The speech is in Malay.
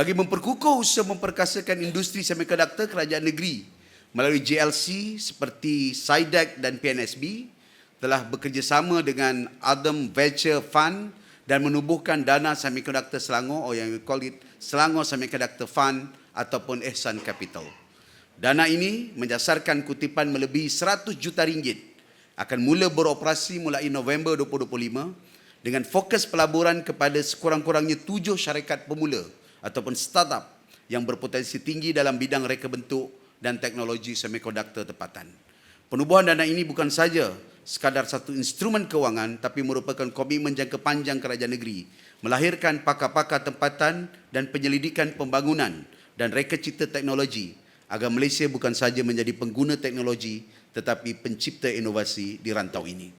Bagi memperkukuh usaha memperkasakan industri semikonduktor kerajaan negeri melalui JLC seperti SIDEC dan PNSB telah bekerjasama dengan Adam Venture Fund dan menubuhkan dana semikonduktor Selangor or yang we call it Selangor Semiconductor Fund ataupun Ehsan Capital. Dana ini menjasarkan kutipan melebihi 100 juta ringgit akan mula beroperasi mulai November 2025 dengan fokus pelaburan kepada sekurang-kurangnya tujuh syarikat pemula ataupun startup yang berpotensi tinggi dalam bidang reka bentuk dan teknologi semikonduktor tempatan. Penubuhan dana ini bukan saja sekadar satu instrumen kewangan tapi merupakan komitmen jangka panjang kerajaan negeri melahirkan pakar-pakar tempatan dan penyelidikan pembangunan dan reka cipta teknologi agar Malaysia bukan saja menjadi pengguna teknologi tetapi pencipta inovasi di rantau ini.